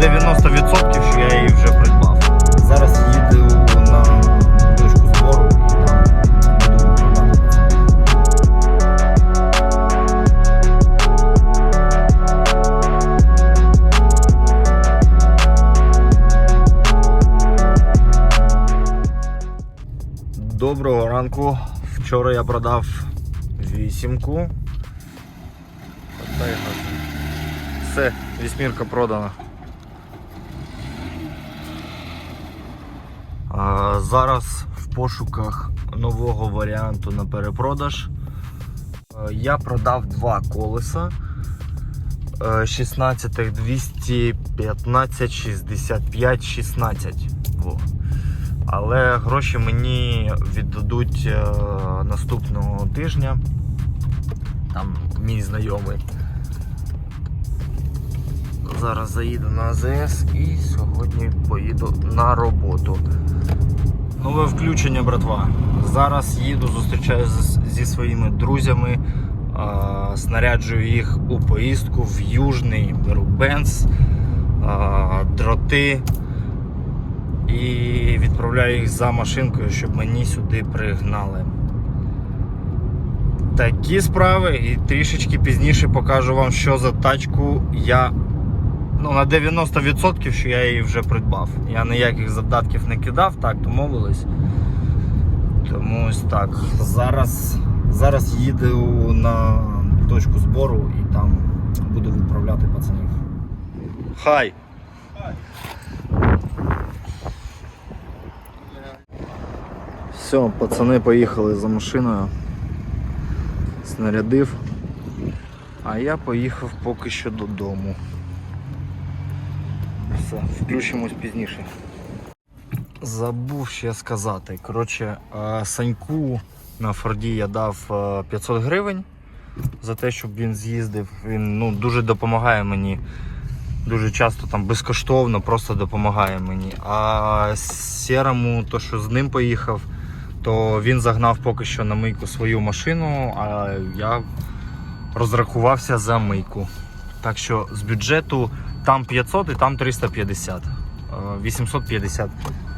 90%, що я її вже придбав. Зараз їду на точку збору. Доброго ранку. Вчора я продав вісімку. Все, вісьмірка продана. А, зараз в пошуках нового варіанту на перепродаж. Е, Я продав два колеса. Е, 16 215 65 16. Во. Але гроші мені віддадуть е, наступного тижня. Там мій знайомий. Зараз заїду на АЗС і сьогодні поїду на роботу. Нове включення, братва. Зараз їду, зустрічаюся зі своїми друзями, снаряджую їх у поїздку в Южний, беру бенз, дроти і відправляю їх за машинкою, щоб мені сюди пригнали. Такі справи, і трішечки пізніше покажу вам, що за тачку я ну, на 90% що я її вже придбав. Я ніяких задатків не кидав, так домовились. Тому ось так. Зараз, зараз їду на точку збору і там буду відправляти пацанів. Хай! Все, пацани поїхали за машиною. Снарядив. А я поїхав поки що додому. Все, включимось пізніше. Забув ще сказати. Коротше, е, Саньку на Форді я дав е, 500 гривень за те, щоб він з'їздив. Він ну, дуже допомагає мені. Дуже часто там безкоштовно просто допомагає мені. А Сєрому, то що з ним поїхав, то він загнав поки що на мийку свою машину, а я розрахувався за мийку. Так що з бюджету там 500 і там 350. Е, 850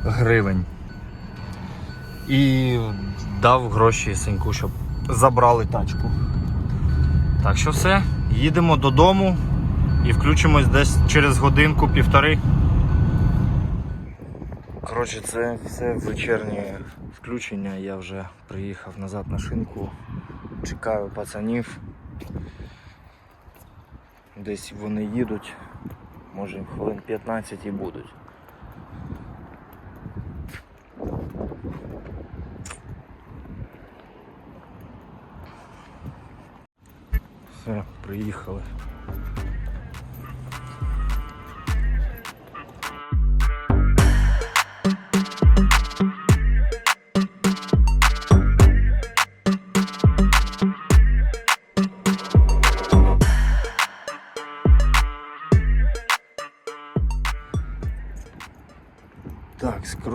гривень. І дав гроші Сеньку, щоб забрали тачку. Так що все, їдемо додому і включимось десь через годинку-півтори. Коротше, це все вечірнє включення. Я вже приїхав назад на шинку. Чекаю пацанів. Десь вони їдуть. Може хвилин 15 і будуть. Все, приїхали.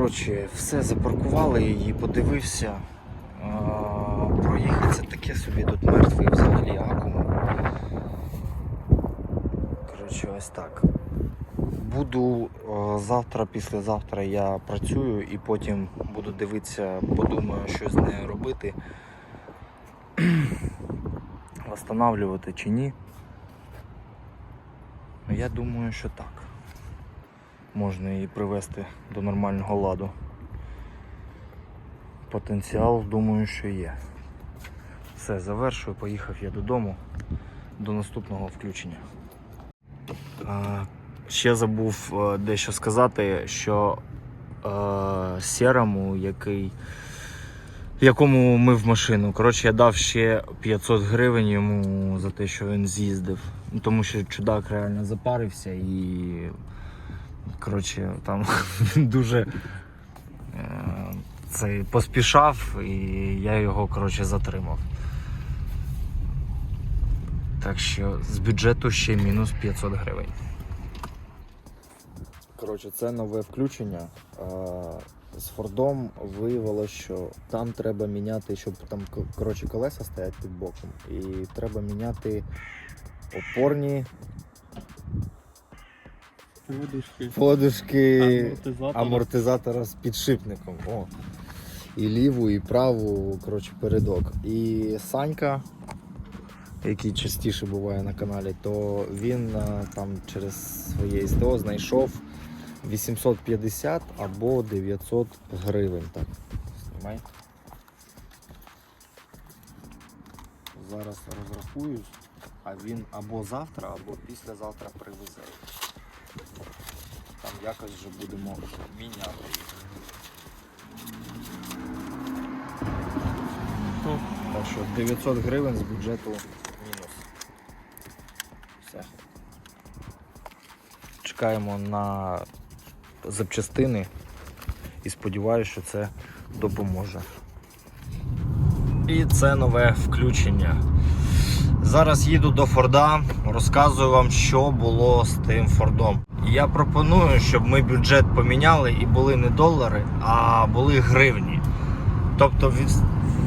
Коротше, все запаркували і подивився. А, Проїхати таке собі тут мертвий взагалі акум. Коротше, ось так. Буду завтра, післязавтра я працюю і потім буду дивитися, подумаю, що з нею робити. Восстанавлювати чи ні. Ну, Я думаю, що так можна її привести до нормального ладу. Потенціал, думаю, що є. Все, завершую, поїхав я додому до наступного включення. Ще забув е, дещо сказати, що е, сірому, який, якому ми машину. Коротше, я дав ще 500 гривень йому за те, що він з'їздив. Ну, Тому що чудак реально запарився і коротше, там дуже е, цей поспішав і я його коротше, затримав. Так що з бюджету ще мінус 500 гривень. Коротше, це нове включення. Е, З Фордом виявилося, що там треба міняти, щоб там коротше, колеса стоять під боком. І треба міняти опорні подушки, подушки амортизатор. амортизатора з підшипником. О. І ліву, і праву, коротше, передок. І Санька, який частіше буває на каналі, то він е, там через своє СТО знайшов 850 або 900 гривень. Так, знімай. Зараз розрахуюсь, а він або завтра, або післязавтра привезе. Якось вже будемо міняти їх. Так що 900 гривень з бюджету мінус. Все. Чекаємо на запчастини і сподіваюся, що це допоможе. І це нове включення. Зараз їду до Форда, розказую вам, що було з тим Фордом. Я пропоную, щоб ми бюджет поміняли і були не долари, а були гривні. Тобто від,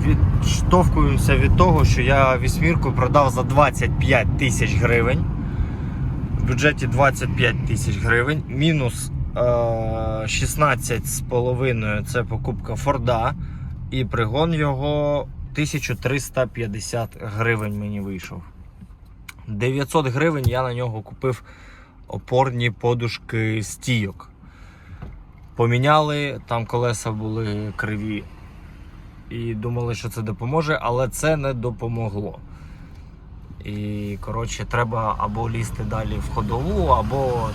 відштовхуємося від того, що я вісьмірку продав за 25 тисяч гривень. В бюджеті 25 тисяч гривень. Мінус е, 16,5 це покупка Форда. І пригон його 1350 гривень мені вийшов. 900 гривень я на нього купив опорні подушки стійок. Поміняли, там колеса були криві. І думали, що це допоможе, але це не допомогло. І коротше, треба або лізти далі в ходову, або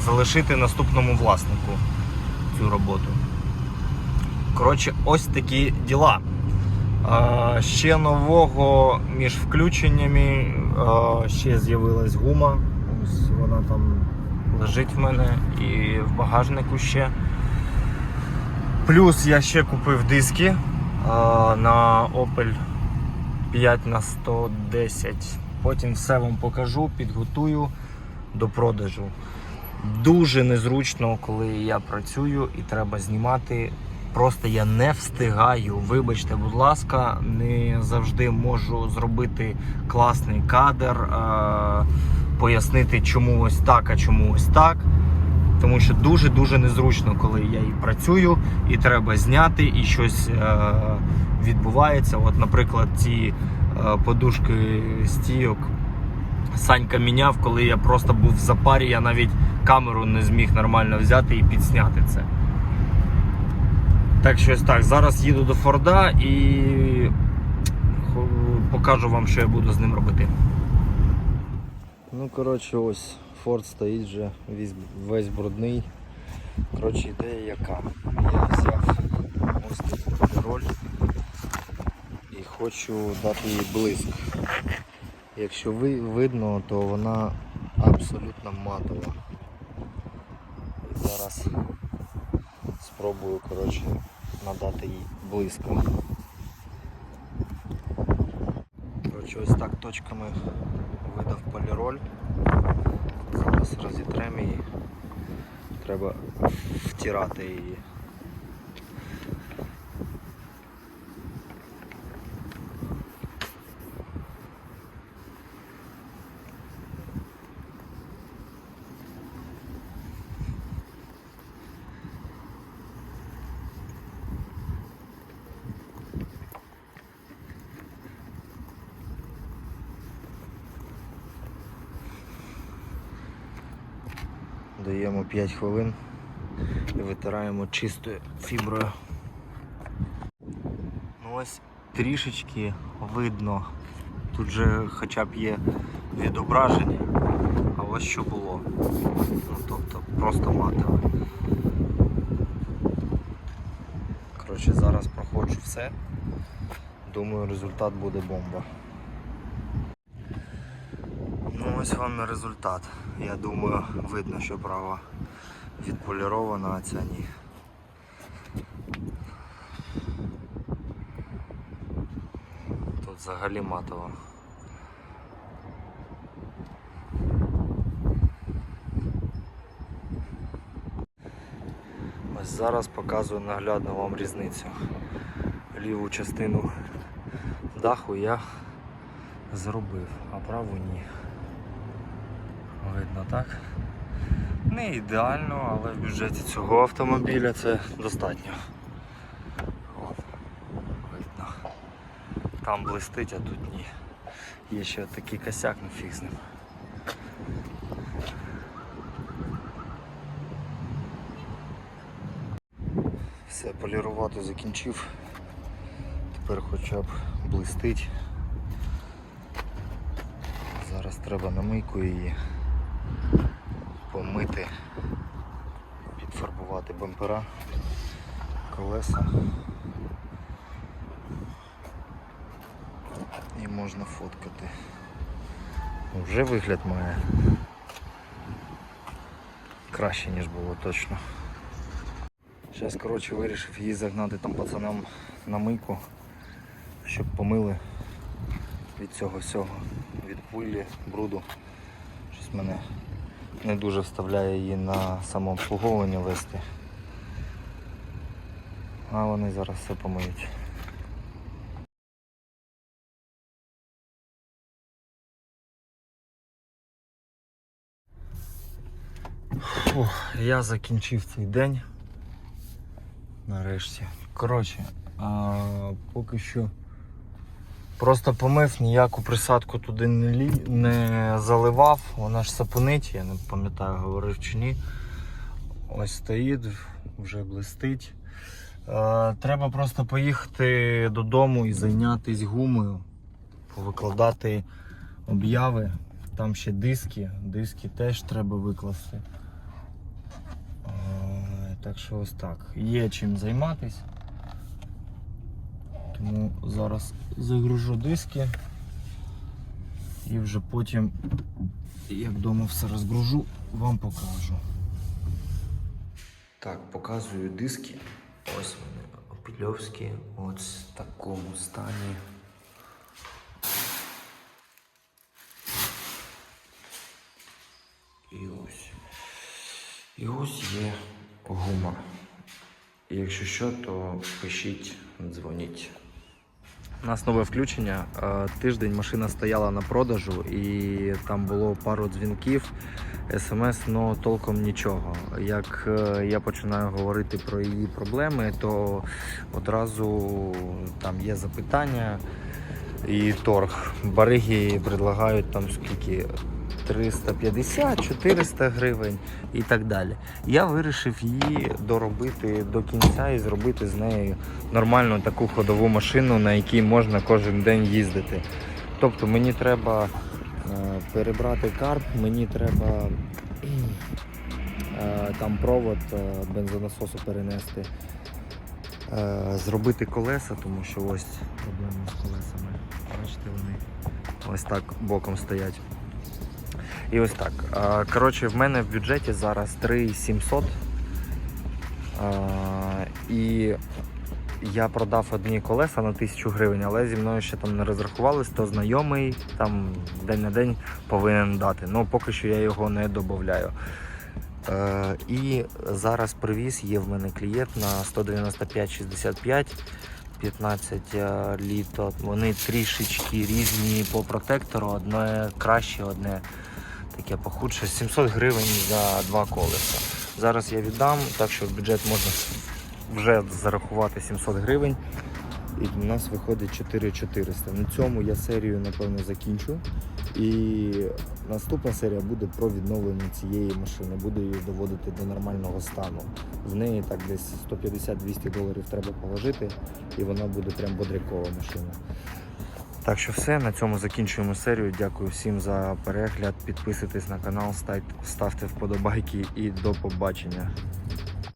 залишити наступному власнику цю роботу. Коротше, ось такі діла. А, ще нового між включеннями а, ще з'явилась гума. Ось вона там лежить в мене і в багажнику ще. Плюс я ще купив диски а, на Opel 5 на 110. Потім все вам покажу, підготую до продажу. Дуже незручно, коли я працюю і треба знімати. Просто я не встигаю. Вибачте, будь ласка, не завжди можу зробити класний кадр, е- пояснити, чому ось так, а чому ось так. Тому що дуже-дуже незручно, коли я і працюю, і треба зняти, і щось е- відбувається. От, наприклад, ці е- подушки стійок Санька міняв, коли я просто був в запарі, я навіть камеру не зміг нормально взяти і підсняти це. Так що ось так, зараз їду до Форда і покажу вам, що я буду з ним робити. Ну, коротше, ось Форд стоїть вже весь, весь брудний. Коротше, ідея яка. Я взяв ось таку роль і хочу дати їй блиск. Якщо ви, видно, то вона абсолютно матова. І зараз спробую коротше, надати їй блиску. Коротше, ось так точками видав поліроль. Зараз розітрем її. Треба втирати її. Даємо 5 хвилин і витираємо чистою фіброю. Ну ось трішечки видно. Тут же хоча б є відображення, а ось що було. Ну тобто просто матово. Коротше, зараз проходжу все. Думаю, результат буде бомба. Ну ось вам результат. Я думаю, видно, що права відполірована, а ця ні. Тут взагалі матово. Ось зараз показую наглядно вам різницю. Ліву частину даху я зробив, а праву ні. Видно так. Не ідеально, але в бюджеті цього автомобіля це достатньо. От. Видно. Там блистить, а тут ні. Є ще такий косяк, ну фіг з ним. Все, полірувати закінчив. Тепер хоча б блистить. Зараз треба на мийку її помити, підфарбувати бампера, колеса. І можна фоткати. Ну, Вже вигляд має краще, ніж було точно. Зараз, коротше, вирішив її загнати там пацанам на мийку, щоб помили від цього всього, від пилі, бруду. Щось мене не дуже вставляє її на самообслуговування вести. А вони зараз все помиють. Фух, я закінчив цей день. Нарешті. Коротше, а, поки що просто помив, ніяку присадку туди не, лі... не заливав, вона ж сапунить, я не пам'ятаю, говорив чи ні. Ось стоїть, вже блистить. Е, треба просто поїхати додому і зайнятися гумою, повикладати обяви. Там ще диски, диски теж треба викласти. Е, Так що ось так. Є чим займатися. Тому зараз загружу диски і вже потім, як вдома все розгружу, вам покажу. Так, показую диски. Ось вони опільовські, ось в такому стані. І ось. І ось є гума. Якщо що, то пишіть, дзвоніть. У нас нове включення. Е, Тиждень машина стояла на продажу і там було пару дзвінків, смс, але толком нічого. Як е, я починаю говорити про її проблеми, то одразу там є запитання і торг. Бариги предлагають там скільки 350-400 гривень і так далі. Я вирішив її доробити до кінця і зробити з нею нормальну таку ходову машину, на якій можна кожен день їздити. Тобто мені треба е, перебрати карп, мені треба е, там провод е, бензонасосу перенести, зробити колеса, тому що ось проблема з колесами. Бачите, вони ось так боком стоять. І ось так. Коротше, в мене в бюджеті зараз 3700. І я продав одні колеса на 1000 гривень, але зі мною ще там не розрахувались, то знайомий там день на день повинен дати. Ну поки що я його не додаю. Е, і зараз привіз, є в мене клієнт на 195-65. 15 е, літо. Вони трішечки різні по протектору, одне краще, одне таке похудше. 700 гривень за два колеса. Зараз я віддам, так що в бюджет можна вже зарахувати 700 гривень. І у нас виходить 4400. На цьому я серію напевно закінчу. І наступна серія буде про відновлення цієї машини. Буду її доводити до нормального стану. В неї так десь 150-200 доларів треба положити, і вона буде прям бодрякова машина. Так що все, на цьому закінчуємо серію. Дякую всім за перегляд. Підписуйтесь на канал, ставте вподобайки і до побачення.